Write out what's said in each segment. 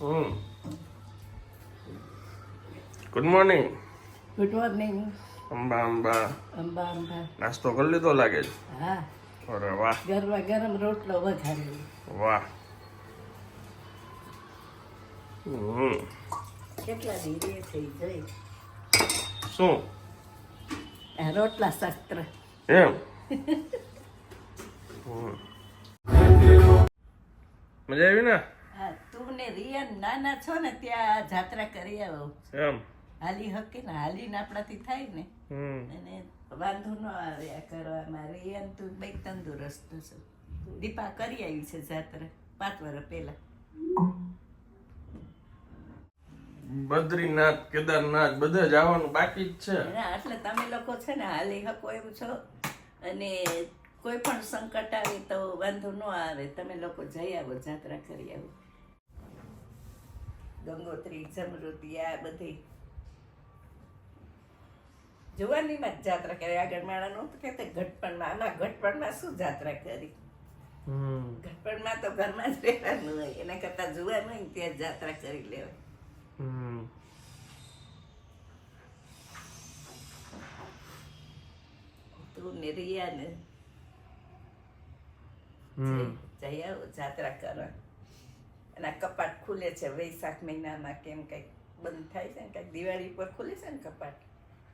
હમ. Good morning good morning Amba Amba. Amba Amba. નાસ્તો કરી લીધો લાગે છે? હા. અરે વાહ. ગરમા ગરમ રોટલો વઘારેલો. વાહ. હમ. કેટલા ધીરે થઈ જઈ શું? રોટલા શસ્ત્ર એમ? હમ. મજા આવી ને? હા તું ને રિયાન નાના છો ને ત્યાં જાત્રા કરી આવો. એમ. હાલી હકી ને હાલી ને આપણાથી થાય ને. અને વાંધો ન આવે આ કરવામાં. રિયાન તું બે તંદુરસ્ત છે. દીપા કરી આવી છે જાત્રા પાંચ વર્ષ પહેલા. બદ્રીનાથ કેદારનાથ બધા જવાનું બાકી જ છે. એટલે તમે લોકો છે ને હાલી હકો એવું છો. અને કોઈ પણ સંકટ આવે તો વાંધો ન આવે. તમે લોકો જઈ આવો જાત્રા કરી આવો. ગંગોત્રી સમૃદ્ધિ આ બધી. જુવાનીમાં જ જાત્રા કરી આગળ માળા નહોતું કહેતા ઘટપણમાં આના ઘટપણમાં શું જાત્રા કરી? ઘટપણમાં તો ઘરમાં જ રહેવાનું હોય એના કરતાં જુવાન હોય ત્યાં જાત્રા કરી લેવાય. તું ને રિયા ને જઈ આવો જાત્રા કરવા. આ કપાટ ખુલે છે, વૈશાખ મહિનામાં કેમ કંઈક બંધ થાય છે ને, કંઈક દિવાળી પર ખુલે છે ને કપાટ?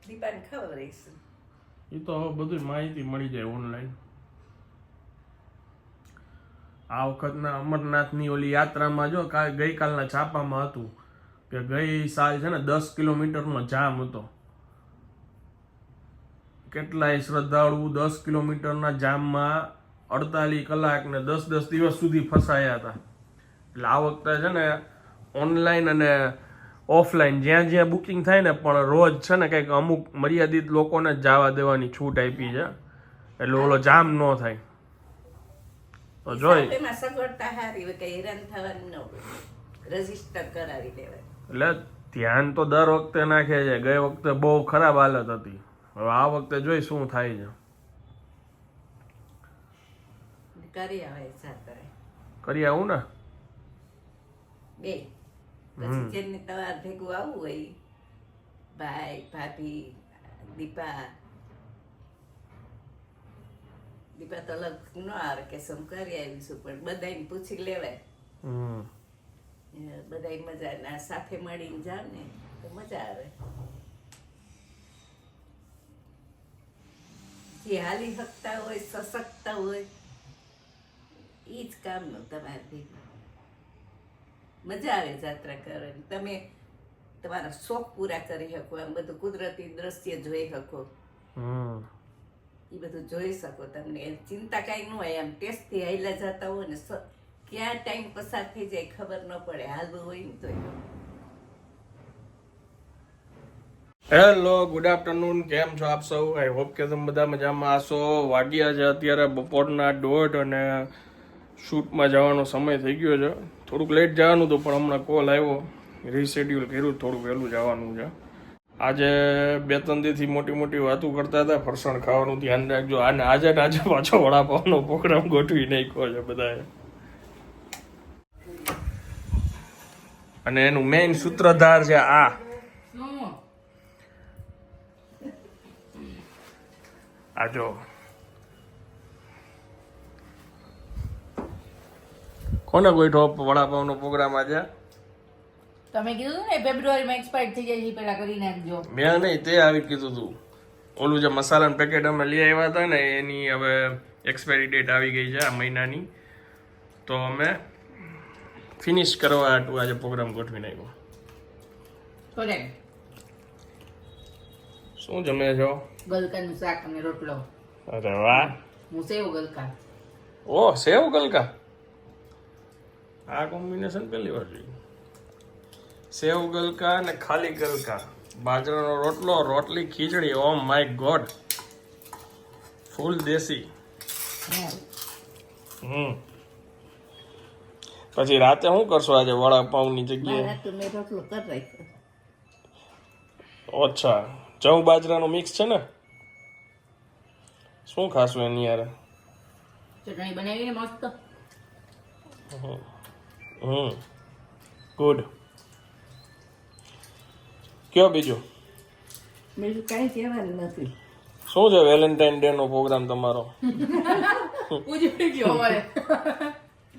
દીપાને ખબર રહીશું એ તો હવે બધી માહિતી મળી જાય ઓનલાઈન આ વખતના અમરનાથની ઓલી યાત્રામાં જો કાલ ગઈકાલના છાપામાં હતું કે ગઈ સાલ છે ને, દસ કિલોમીટરનો જામ હતો. કેટલાય શ્રદ્ધાળુ દસ કિલોમીટરના જામમાં અડતાલીસ કલાક ને દસ દસ દિવસ સુધી ફસાયા હતા. એટલે આ વખતે છે ને ઓનલાઈન અને ઓફલાઈન જ્યાં જ્યાં બુકિંગ થાય ને પણ રોજ છે ને કંઈક અમુક મર્યાદિત લોકોને જ જવા દેવાની છૂટ આપી છે. એટલે ઓલો જામ ન થાય. તો જોઈ. એટલે ધ્યાન તો દર વખતે નાખે છે. ગઈ વખતે બહુ ખરાબ હાલત હતી. હવે આ વખતે જોઈ શું થાય છે. કરી આવે કરી આવું ને? બે પછી જેને તમારે ભેગું આવવું હોય ભાઈ ભાભી દીપા દીપા તો અલગ ન આવે કે સમ કરી આવીશું પણ બધાને પૂછી લેવાય બધા મજા ના સાથે મળીને જાવ ને તો મજા આવે જે હાલી શકતા હોય સશક્ત હોય એ જ કામનું તમારાથી મજા આવે જાત્રા કરવાની. તમે તમારા શોખ પૂરા કરી શકો એમ બધું કુદરતી દ્રશ્ય જોઈ શકો. એ બધું જોઈ શકો તમને. ચિંતા કાંઈ ન હોય એમ ટેસ્ટથી હાઈલા જતા હોય ને ક્યાં ટાઈમ પસાર થઈ જાય ખબર ન પડે. હાલવું હોય ને તો હેલો ગુડ આફ્ટરનૂન. કેમ છો આપ સૌ? આઈ હોપ કે તમે બધા મજામાં હશો. વાગ્યા છે અત્યારે બપોરના દોઢ અને શૂટમાં જવાનો સમય થઈ ગયો છે. થોડુંક લેટ જવાનું હતું, પણ હમણાં કોલ આવ્યો. રીશેડ્યુલ કર્યું, થોડુંક વહેલું જવાનું છે. આજે બે, ત્રણ દીથી મોટી મોટી વાતો કરતા હતા, ફરસાણ ખાવાનું ધ્યાન રાખજો. અને આજે આજે પાછો વડાપાવનો પ્રોગ્રામ ગોઠવી નાખ્યો છે બધાએ. અને એનું મેઇન સૂત્રધાર છે આ. આ જો. કોને ગોઠવો વડાપાવનો પ્રોગ્રામ આજે? તમે કીધું ને ફેબ્રુઆરીમાં એક્સપાયર થઈ જાય પેલા કરી નાખજો. મેં નહીં તે આવી કીધું તું. ઓલું જે મસાલાનું પેકેટ અમે લઈ આવ્યા હતા ને એની હવે એક્સપાયરી ડેટ આવી ગઈ છે આ મહિનાની. તો અમે ફિનિશ કરવા આટલું આજે પ્રોગ્રામ ગોઠવી નાખ્યો. શું જમે છો? ગલકાનું શાક અને રોટલો. અરે વાહ. હું સેવ ગલકા. ઓ સેવ ગલકા? આ કોમ્બિનેશન પહેલી વાર જોયું. સેવ ગલકા અને ખાલી ગલકા. બાજરાનો રોટલો રોટલી ખીચડી ઓ માય ગોડ. ફૂલ દેશી. હમ. પછી રાતે શું કરશો આજે વડાપાઉંની જગ્યાએ? અચ્છા. જવ બાજરાનો મિક્સ છે ને? શું ખાશું એની યાર? ચટણી બનાવીને મસ્ત. હમ. ગુડ કયો બીજું? બીજું કાંઈ કહેવાનું નથી. શું છે વેલેન્ટાઇન ડે નો પ્રોગ્રામ તમારો? ઉજવી ગયો અમારે.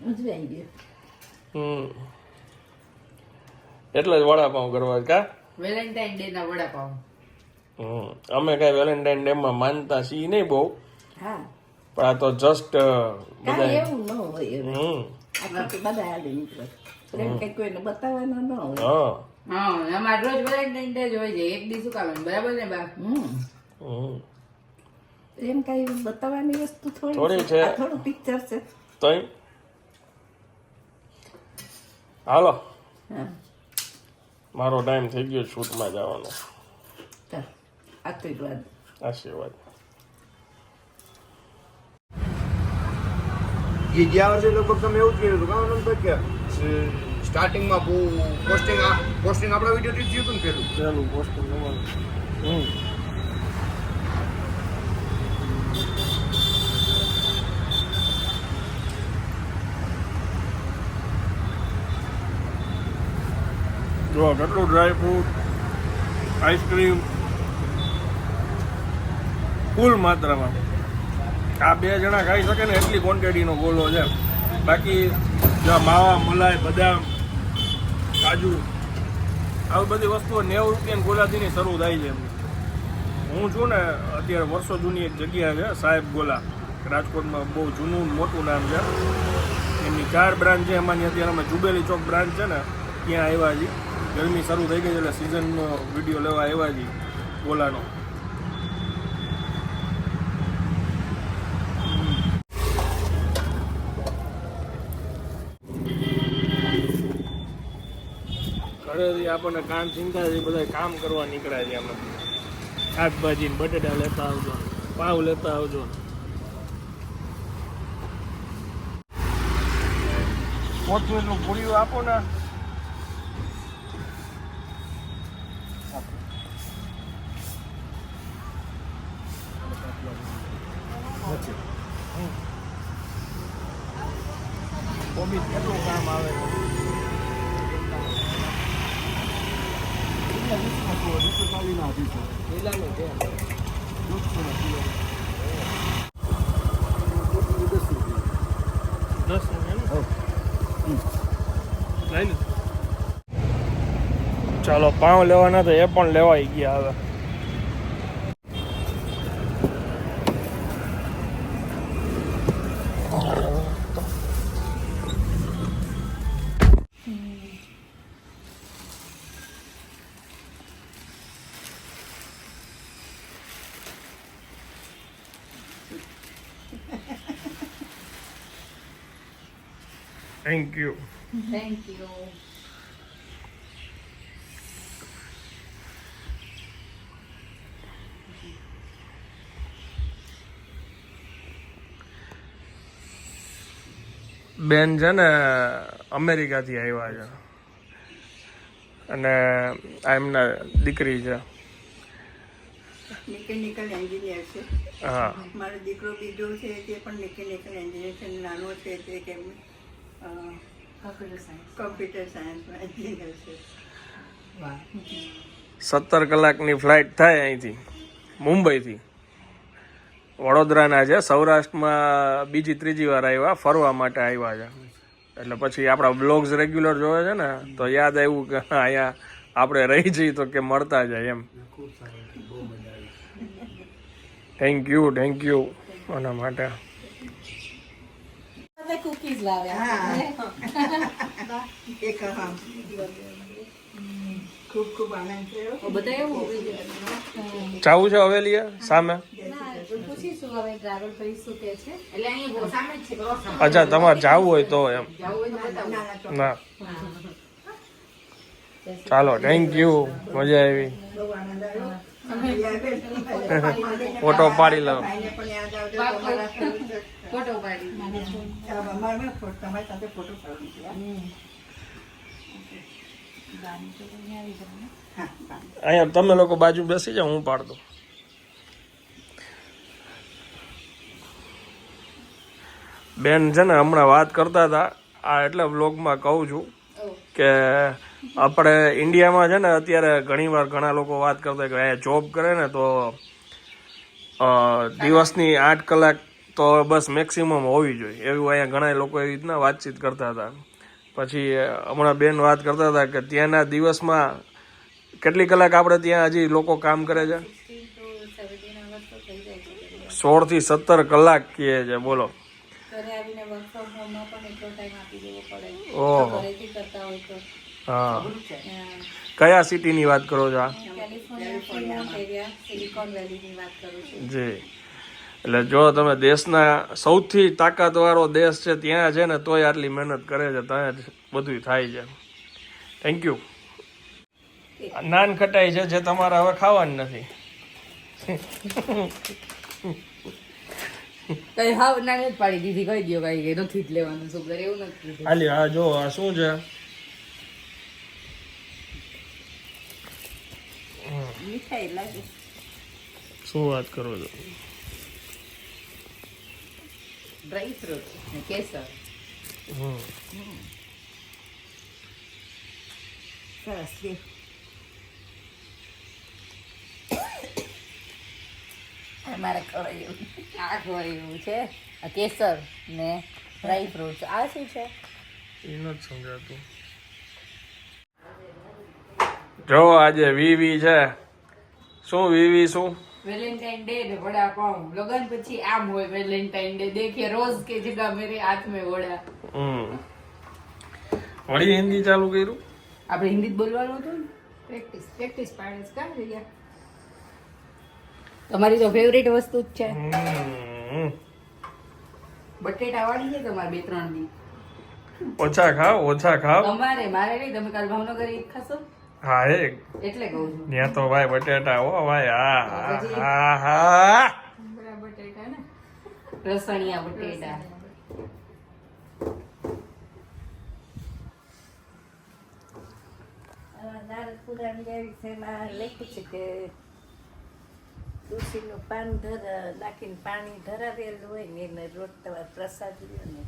ઉજવાઈ ગયો. હમ. એટલે જ વડાપાઉં કરવા કા? વેલેન્ટાઇન ડે ના વડાપાઉં. હમ. અમે કઈ વેલેન્ટાઇન ડે માં માનતા છીએ નહીં બહુ. હા. પણ આ તો જસ્ટ બધા એવું ન હોય હમ. આ બધા હાલી નીકળે. પ્રેમ કંઈ કોઈને બતાવવાનો ન હોય. હા. હા અમારે રોજ વેલેન્ટાઇન ડે જ હોય છે. એક દી શું બરાબર ને બા? હમ. હમ. પ્રેમ બતાવવાની વસ્તુ થોડી થોડી છે. થોડું પિક્ચર છે. હાલો. મારો ટાઈમ થઈ ગયો શૂટમાં જવાનો. ચાલ. આશીર્વાદ. આશીર્વાદ. એ ગયા વર્ષે લગભગ તમે એવું જ કહ્યું હતું. કારણ અનંતભાઈ કે સ્ટાર્ટિંગમાં બહુ પોસ્ટિંગ પોસ્ટિંગ આપણા વિડીયોથી જ ને પેલું? પેલું પોસ્ટ હમ. જો કેટલું ડ્રાય ફ્રૂટ આઈસ્ક્રીમ ફૂલ માત્રામાં. આ બે જણા ખાઈ શકે ને એટલી ક્વોન્ટિટીનો ગોલો છે. બાકી માવા, મલાઈ, બદામ, કાજુ, આવી બધી વસ્તુઓ નેવું રૂપિયાની ગોલાથીની શરૂ થાય છે. હું છું ને અત્યારે વર્ષો જૂની એક જગ્યા છે, સાહેબ ગોલા. રાજકોટમાં બહુ જૂનું મોટું નામ છે. એમની ચાર બ્રાન્ચ છે, એમાંની અત્યારે અમે જુબેલી ચોક બ્રાન્ચ છે ને, ત્યાં આવ્યા છીએ. ગરમી શરૂ થઈ ગઈ છે એટલે સિઝનનો વીડિયો લેવા આવ્યા છીએ ગોલાનો. ઘરેથી આપણને કામ ચિંતા છે બધા કામ કરવા નીકળ્યા છે અમે શાકભાજી બટેટા લેતા આવજો, પાવ લેતા આવજો. કોથમીરનું પૂરીઓ આપો ને. ચાલો પાઉં લેવાના તો એ પણ લેવાઈ ગયા હવે. થેન્ક યુ બેન છે ને અમેરિકાથી આવ્યા છે. અને આ એમના દીકરી છે. મિકેનિકલ એન્જિનિયર છે. હા. મારો દીકરો બીજો છે તે પણ મિકેનિકલ એન્જિનિયર છે નાનો છે તે કેમ કમ્પ્યુટર સાયન્સમાં એન્જિનિયર છે સત્તર કલાકની ફ્લાઇટ થાય અહીંથી મુંબઈથી. વડોદરાના છે સૌરાષ્ટ્રમાં બીજી ત્રીજી વાર આવ્યા ફરવા માટે આવ્યા છે. એટલે પછી આપણા બ્લોગ્સ રેગ્યુલર જોવે છે ને તો યાદ આવ્યું કે અહીંયા આપણે રહી જઈએ તો કે મળતા જાય એમ. થેન્ક યુ થેન્ક યુ આના માટે. કુકીઝ લાવ્યા. એક હા ખૂબ ખૂબ આનંદ થયો. બધા એવું? ચાવું છે હવેલીએ સામે? પૂછીશું હવે ટ્રાવેલ કરીશું કે છે. એટલે અહીંયા બહુ સામે જ છે ક્રોસ અચ્છા તમારે જવું હોય તો એમ. ના ચાલો થેન્ક યુ મજા આવી. ફોટો પાડી લઉં ફોટો પાડી તમારી સાથે અહીંયા તમે લોકો બાજુ બેસી જાઓ હું પાડ દઉં. બેન છે ને હમણાં વાત કરતા હતા આ એટલે વ્લોગમાં કહું છું કે આપણે ઇન્ડિયામાં છે ને અત્યારે ઘણીવાર ઘણા લોકો વાત કરતા કે અહીંયા જોબ કરે ને તો દિવસની આઠ કલાક તો બસ મેક્સિમમ હોવી જોઈએ. એવું અહીંયા ઘણા લોકો એવી રીતના વાતચીત કરતા હતા. પછી હમણાં બેન વાત કરતા હતા કે ત્યાંના દિવસમાં કેટલી કલાક આપણે ત્યાં હજી લોકો કામ કરે છે? સોળથી સત્તર કલાક કહે છે બોલો. ઓહો. હા. કયા સિટીની વાત કરું છું. જી. એટલે જો તમે દેશના સૌથી તાકાતવાળો દેશ છે ત્યાં છે ને તોય આટલી મહેનત કરે છે ત્યાં જ બધું થાય છે. થેન્ક યુ નાન ખટાઈ છે જે તમારે હવે ખાવાની નથી. કઈ હાવ નાની જ પાડી દીધી કહી દો કઈ નથી જ લેવાનું કરે એવું નથી હાલી આ જો આ શું છે? મીઠાઈ લાગે. શું વાત કરો છો? ડ્રાય ફ્રૂટ ને કેસર હમ. સરસ લે મારે ખવાયું આ ખવાયું છે આ કેસર ને ડ્રાય ફ્રૂટ આ શું છે એનો જ સમજાતું જો આજે વીવી છે શું વીવી શું વેલેન્ટાઇન ડે ને વડાપાઉં. લગન પછી આમ હોય વેલેન્ટાઇન ડે. દેખીએ રોજ કે જગહ મેરે હાથ મે વડા. વળી હિન્દી ચાલુ કર્યું? આપણે હિન્દી જ બોલવાનું હતું ને? પ્રેક્ટિસ પ્રેક્ટિસ પાડે કામ રહ્યા? તમારી તો ફેવરેટ વસ્તુ જ છે. બટેટા વાળી છે તમારે બે ત્રણ દી. ઓછા ખાવ ઓછા ખાવ તમારે મારે નહીં. તમે કાલ ભાવનગર એક ખાશો? હા એ. એટલે કહું છું. ત્યાં તો ભાઈ બટેટા હો ભાઈ હા હા હા બરાબર ને? રસણિયા બટેટા. જેવી છે છે કે તુલસીનું પાન ધર નાખીને પાણી ધરાવેલું હોય ને એને રોજ તમારે પ્રસાદ લ્યો ને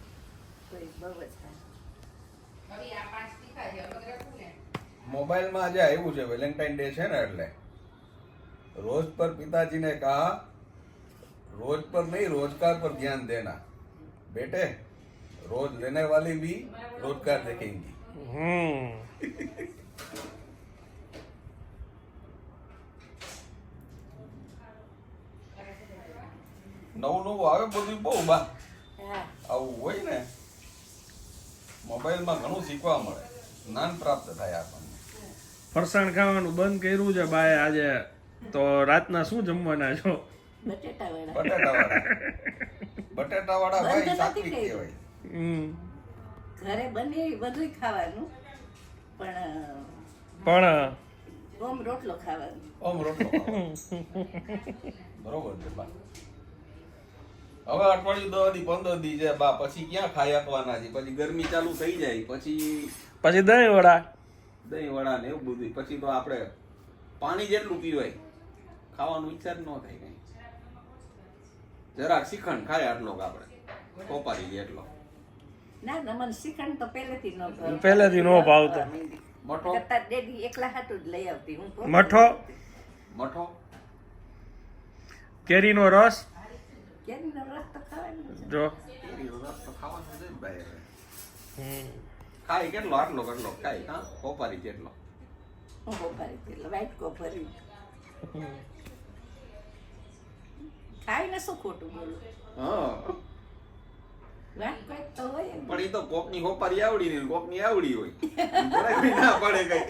તો એ બહુ જ સારું. મોબાઈલમાં આજે આવ્યું છે, વેલેન્ટાઇન ડે છે ને એટલે. રોજ પર પિતાજીને કહા, રોજ પર નહીં, રોજગાર પર ધ્યાન દેના. બેટે, રોજ લેને વાલી ભી રોજગાર દેખેંગી. નવું નવું આવે બધું, બહુ બા. આવું હોય ને, મોબાઈલમાં ઘણું શીખવા મળે. જ્ઞાન પ્રાપ્ત થાય આપણને. ફરસાણ ખાવાનું બંધ કર્યું છે બાય આજે. તો રાતના શું જમવાના છો? બટેટા વાળા બટેટા વાળા ભાઈ સાત્વિક કહેવાય. હમ. ઘરે બને બધું ખાવાનું પણ પણ ઓમ રોટલો ખાવાનો. ઓમ રોટલો બરોબર છે બા. હવે અઠવાડિયું દસ દી પંદર દી છે બા. પછી ક્યાં ખાઈ આપવાના છે? પછી ગરમી ચાલુ થઈ જાય પછી પછી દહીં વડા. દહીં વડા ને એવું બધું પછી તો આપણે પાણી જેટલું પીવાય ખાવાનું વિચાર ન થાય કઈ. જરાક શ્રીખંડ ખાય આટલો આપણે. કોપારી એટલો. ના ના મને શ્રીખંડ તો પહેલેથી ન પહેલેથી ન ભાવતો. મઠો? કરતા ડેડી એકલા હાટું જ લઈ આવતી હું મઠો? મઠો? કેરીનો રસ? કેરીનો રસ તો ખાવાનો. જો. કેરીનો રસ તો ખાવાનો છે ભાઈ હમ. ખાય કેટલો આટલો કેટલો કાઈ હા. કોપારી કેટલો? કોપારી કેટલો? વાઈટ કોપારી ખાઈને શું ખોટું બોલું? હા. પણ એ તો કોકની હોપારી આવડી ને કોકની આવડી હોય. ના પડે કઈ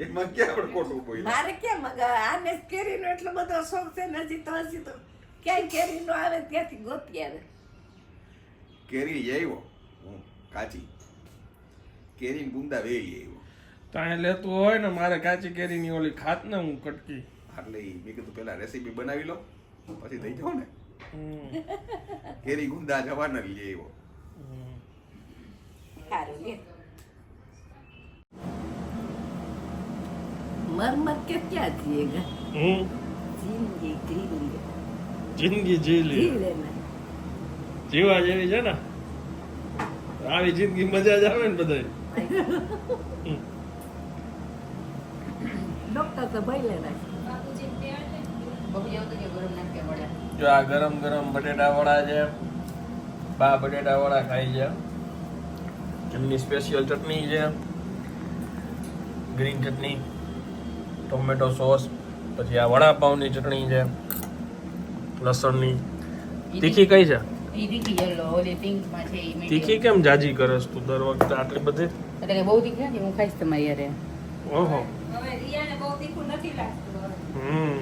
એમાં ક્યાં આપણે ખોટું બોલ્યા? મારે કેમ મગા આને કેરીનો એટલો બધો શોખ છે ને હજી તો હજી તો ક્યાંય કેરીનો આવે ત્યાંથી ગોતી આવે. કેરી આવ્યો? કાચી. કેરી ગુંદા વેલી આવ્યો. તો અહીંયા લેતું હોય ને મારે કાચી કેરીની ઓલી ખાત ને હું કટકી. એટલે મેં કીધું પેલા રેસીપી બનાવી લો પછી દઈ જાવ ને. કેરી ગુંદા જવાના લઈ આવ્યો. સારું લે. મરમર કે ક્યાં જીએગા હમ. જિંદગી જીલી જિંદગી જી લી. જી લેના જીવા જેવી છે ને? આવી જિંદગી મજા જ આવે ને બધાય. ડોક્ટર તો ભાઈ વડા. જો આ ગરમ ગરમ બટેટા વડા છે બા બટેટા વડા ખાઈ છે. એમની સ્પેશિયલ ચટણી છે ગ્રીન ચટણી ટોમેટો સોસ પછી આ વડાપાવની ચટણી છે લસણની. તીખી કઈ છે? તીખી યલો ઓલી પિંક છે ઈ તીખી કેમ જાજી કરસ તું દર વખતે આટલી બધી? એટલે બહુ તીખી નથી હું ખાઈશ તમારી યારે ઓહો. હવે રિયાને બહુ તીખું નથી લાગતું. હમ.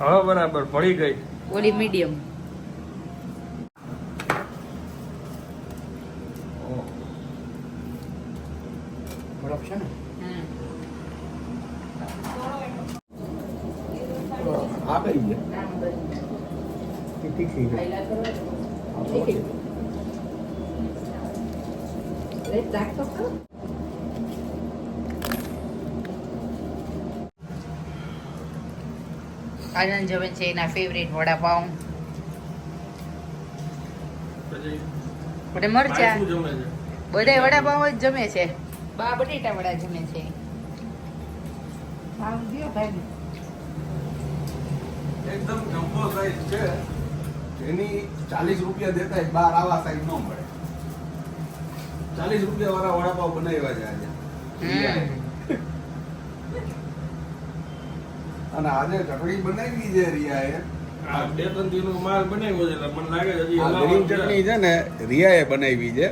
હવે બરાબર પડી ગઈ. ઓલી મીડિયમ બરફ છે ને આ કઈ છે તીખી છે રાખતો ખરો આનંદ જમે છે એના ફેવરેટ વડાપાઉં. બધા મરચા? બધા વડાપાઉં જ જમે છે. બા બટેટા વડા જમે છે. એકદમ જમ્બો સાઈઝ છે. એની ચાલીસ રૂપિયા દેતા બહાર આવા સાઈઝ ન મળે. ચાલીસ રૂપિયા વાળા વડાપાવ બનાવ્યા છે આજે હમ. અને આજે ચટણી બનાવી છે રિયાએ. આ બે ત્રણ દિનનો માલ બનાવ્યો છે મને લાગે છે હજી આ હલાવવાનું ગ્રીન છે. ચટણી છે ને રિયાએ બનાવી છે.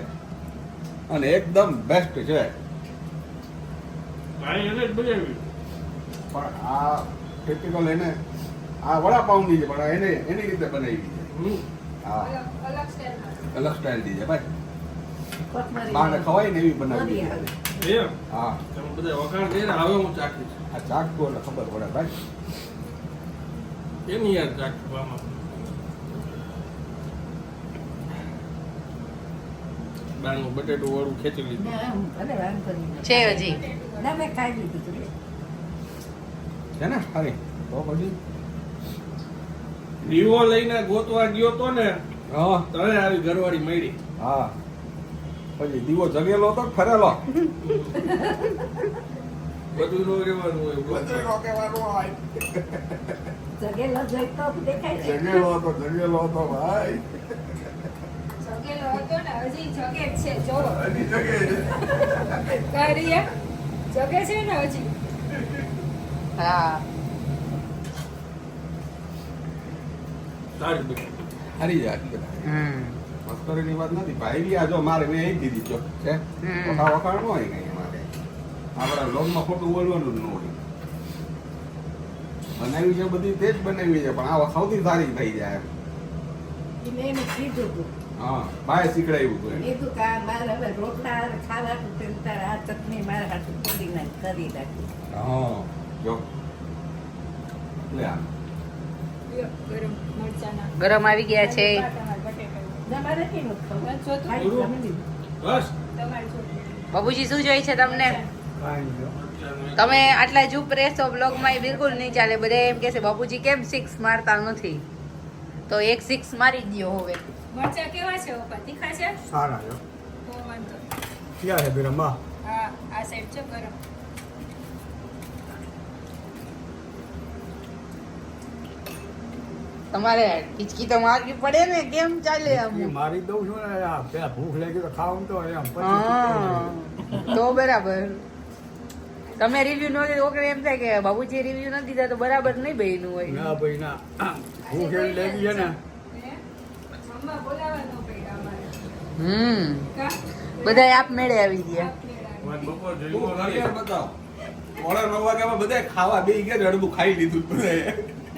અને એકદમ બેસ્ટ છે. ભાઈ એને જ બનાવી પણ આ ટિપિકલ એને આ વડાપાઉંની છે પણ એને એની રીતે બનાવી છે. હમ. હા. અલગ સ્ટાઇલની છે ભાઈ. બાને ખવાય ને એવી બનાવી છે. એમ? હા. તમે બધા વખાણ કરીને હવે હું ચાખીશ આ ચાખતું એટલે ખબર પડે ભાઈ. એની યાર ચાખવામાં બાનું બટેટું વાળું ખેંચી લીધું. છે હજી. ના મેં ખાઈ લીધું છે ને? સારી તો પછી? લઈને ગોતવા ગયો તો ને હા. તને આવી ઘરવાળી મળી. હા. પછી દીવો જગેલો તો ફરેલો? બધું નો રહેવાનું હોય બધેલો કહેવાનું હોય. જગેલો જોઈ તો દેખાય જગેલો હતો જગેલો હતો ભાઈ. જગેલો હતો ને હજી જગે છે જોવો. હજી જગે છે. જગે છે ને હજી. હા. સારી બેટી હારી જાય બધા. હમ. મસ્કરીની વાત નથી ભાઈ બી આ જો મારે મેં એ દીધી જો છે હમ. વખાણ ન હોય કઈ. મારે આપણા લોનમાં ખોટું બોલવાનું જ ન હોય. બનાવી છે બધી તે જ બનાવી છે પણ આ સૌથી સારી થઈ જાય એમ. હા હતું કે મારે હવે રોટલા છે આ ચટણી મારે હાથું કરી નાખ કરી નાખી. હા જો. લે આ. ગરમ મરચાના. ગરમ આવી ગયા છે. બાબુજી શું જોઈએ છે તમને? તમે આટલા ચૂપ રહેશો બ્લોગમાં એ બિલકુલ નહીં ચાલે. બધા એમ કહેશે બાપુજી કેમ સિક્સ મારતા નથી? તો એક સિક્સ મારી જ દ્યો હવે. મરચા કેવા છે ઓપા તીખા છે? સારા છે તો વાંધો. ક્યાં છે બિરમા હા આ સાઈડ છે ગરમ. તમારે હિચકી તો મારવી પડે ને કેમ ચાલે આમ? મારી દઉં છું ને પેલા ભૂખ લાગી તો ખાવું તો એમ તો બરાબર. તમે રિવ્યુ ન દીધો ઓકે એમ થાય કે બાબુજી રિવ્યુ નથી દીધા તો બરાબર નહીં બન્યું હોય. ના ભાઈ ના. ભૂખ એવી લાગી છે ને. હમ. બધા આપ મેળે આવી ગયા. બપોર તું જઈવો નથી ઘડિયાળ બતાવ. મોડા નવ વાગ્યામાં બધા ખાવા બે ગયા અડધું ખાઈ લીધું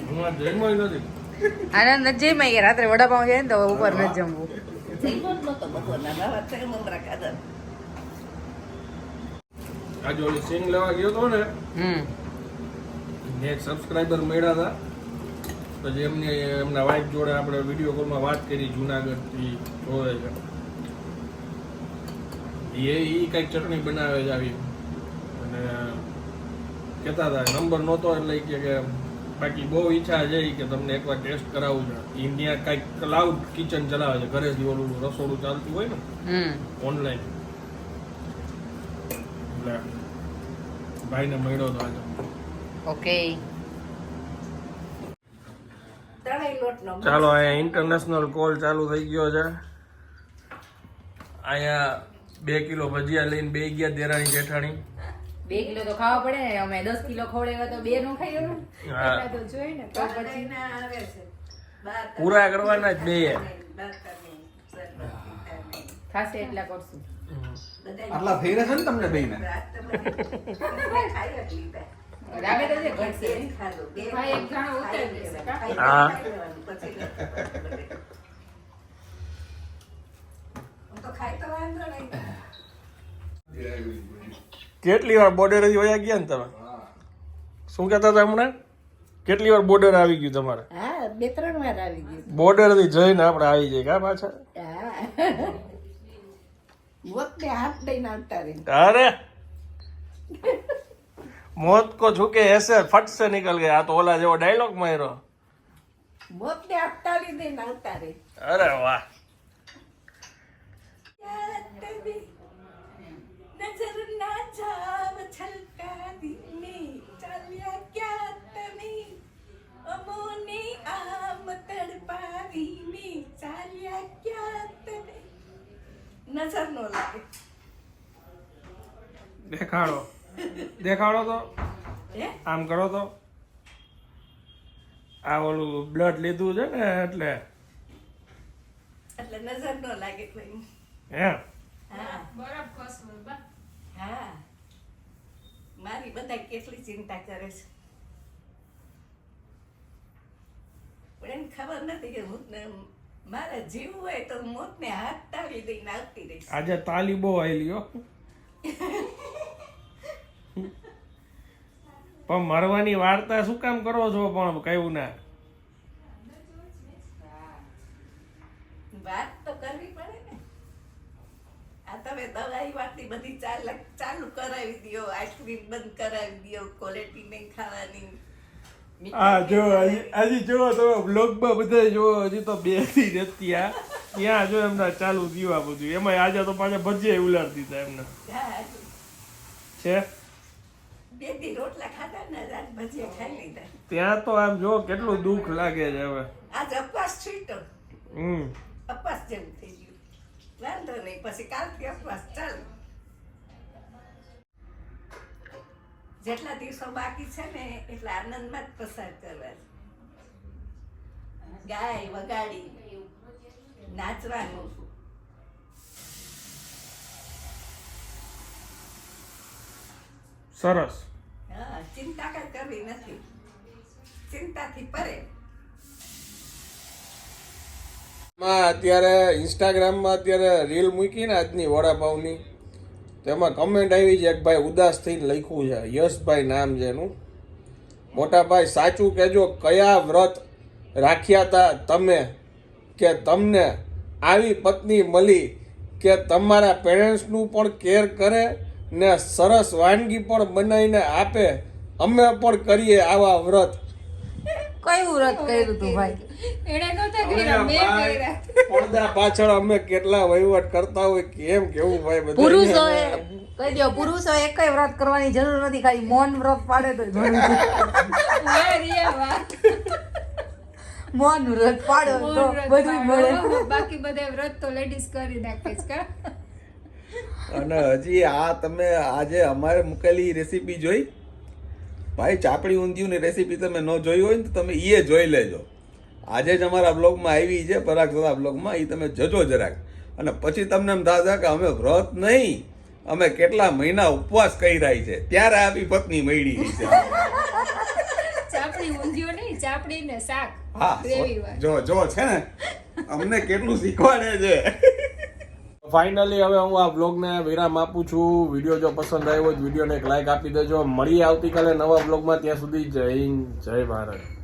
હમણાં જઈવો નથી. આનંદ નથી જમ્યા કે રાત્રે વડાપાઉં જાય ને તો ઉપર નથી જમવું. આજે ઓલી સિંગ લેવા ગયો તો ને હમ. ને એક સબસ્ક્રાઈબર મળ્યા હતા. પછી એમને એમના વાઈફ જોડે આપણે વીડિયો કોલમાં વાત કરી જુનાગઢથી જોવે છે. એ ઈ કંઈક ચટણી બનાવે છે આવી. અને કહેતા હતા નંબર નહોતો એટલે કે બાકી બહુ ઈચ્છા છે કે તમને એકવાર ટેસ્ટ કરાવવું છે. ઇન્ડિયા કાંઈક ક્લાઉડ કિચન ચલાવે છે. ઘરેથી ઓલું રસોડું ચાલતું હોય ને? ઓનલાઈન એટલે ભાઈને મળ્યો તો આજે. ઓકે ચાલો અહીંયા ઇન્ટરનેશનલ કોલ ચાલુ થઈ ગયો છે. અહીંયા બે કિલો ભજીયા લઈને બે ગયા દેરાણી જેઠાણી. બે કિલો તો ખાવા પડે ને અમે દસ કિલો ખવડાવ્યા તો બે નું ખાઈ ગયું તો જોઈ ને તો પછી લઈને આવે છે. બાર પૂરા કરવાના જ બે. થશે એટલા કરશું. આટલા થઈ રહ્યા છે ને તમને બેયને રાત તો બધી ખાઈ જ લીધા. રામે તો જે ઘટશે. બે જ ખાધું, બે હા, એક જાણો ઉતારી ખાઈ દેશે, કા? ખાઈ હા. લેવાનું, પછી બધે. હું તો ખાઈ તો વાંધો નહીં. કેટલી વાર બોર્ડર વયા ગયા ને તમે? શું કહેતા હતા હમણાં કેટલી વાર બોર્ડર આવી ગયું તમારે? હા બે ત્રણ વાર આવી ગયું. બોર્ડરથી જઈને આપણે આવી જઈએ કા પાછા? હા. હાથ દઈને આવતા રહી. અરે! મોત કો છુકે એસે ફટ સે નિકલ ગયા. આ તો ઓલા જેવો ડાયલોગ માર્યો. આપતારી દઈને આવતા રહી. અરે વાહ! નજર જાવ છલકા દીને ચાલ્યા ક્યાં તમે અમોને આમ તડપાવીને ચાલ્યા ક્યાં તમે નજર નો લાગે દેખાડો દેખાડો તો હે આમ કરો તો આ ઓલું બ્લડ લીધું છે ને એટલે એટલે નજર નો લાગે કોઈ. હે. હા હા. મારી બધા કેટલી ચિંતા કરે છે. પણ એને ખબર નથી કે હું મારે જીવવું હોય તો મોતને હાથ તાળી દઈને આવતી રહીશ. આજે તાલી બહુ આવેલી પણ મરવાની વાર્તા શું કામ કરો છો પણ કયું ના? વાત તમે દવાઈ વાતી બધી ચાલ ચાલુ કરાવી દો આઈસ્ક્રીમ બંધ કરાવી દો ક્વોલિટી નહીં ખાવાની. હા જો હજી જો તમે બ્લોગમાં બધા જો હજી તો બેથી નથી આ. ત્યાં જો એમના ચાલુ થયું આ બધું. એમાં આજે તો પાછા ભજીયા ઉલાડી દીધા એમને. છે? ત્યાં તો આમ જો કેટલું દુઃખ લાગે છે હવે. આજ અપવાસ છૂટો હમ. અપવાસ જેવું થઈ વાંધો નહીં પછી કાલથી અપવાસ ચાલુ જેટલા દિવસો બાકી છે ને એટલા આનંદમાં જ પસાર કરવા ગાય વગાડી નાચવાનું સરસ હા ચિંતા કઈ કરવી નથી ચિંતાથી પરે માં અત્યારે ઇન્સ્ટાગ્રામમાં અત્યારે રીલ મૂકી ને આજની વડાપાવની. તેમાં કમેન્ટ આવી છે એક ભાઈ ઉદાસ થઈને લખ્યું છે. યશભાઈ નામ છે એનું. મોટા ભાઈ સાચું કહેજો, કયા વ્રત રાખ્યા હતા તમે? કે તમને આવી પત્ની મળી કે તમારા પેરેન્ટ્સનું પણ કેર કરે ને સરસ વાનગી પણ બનાવીને આપે? અમે પણ કરીએ આવા વ્રત. કયું વ્રત કર્યું તું ભાઈ? પડદા પાછળ અમે કેટલા વહીવટ કરતા હોય કેમ કેવું ભાઈ બધું પુરુષો કહી દો પુરુષો એકય વ્રત કરવાની જરૂર નથી ખાલી મૌન વ્રત પાડે તો મૌન વ્રત પાડો તો બધું મળે. બાકી બધા વ્રત તો લેડીઝ કરી નાખે છે અને હજી આ તમે આજે અમારે મૂકેલી રેસીપી જોઈ? ભાઈ ચાપડી ઊંધિયુંની રેસીપી તમે ન જોઈ હોય ને તો તમે એ જોઈ લેજો. આજે જ અમારા બ્લોગમાં આવી છે પરાગ સદા બ્લોગમાં એ તમે જજો જરાક. અને પછી તમને એમ થશે કે અમે વ્રત નહીં અમે કેટલા મહિના ઉપવાસ કરી રહી છે ત્યારે આવી પત્ની મળી છે. ચાપડી ઊંધિયો નહીં ચાપડી ને શાક. હા જો જો છે ને અમને કેટલું શીખવાડે છે. ફાઇનલી હવે હું આ બ્લોગને વિરામ આપું છું. વીડિયો જો પસંદ આવ્યો જ વિડીયોને એક લાઇક આપી દેજો. મળીએ આવતીકાલે નવા બ્લોગમાં ત્યાં સુધી જય હિન્દ, જય ભારત.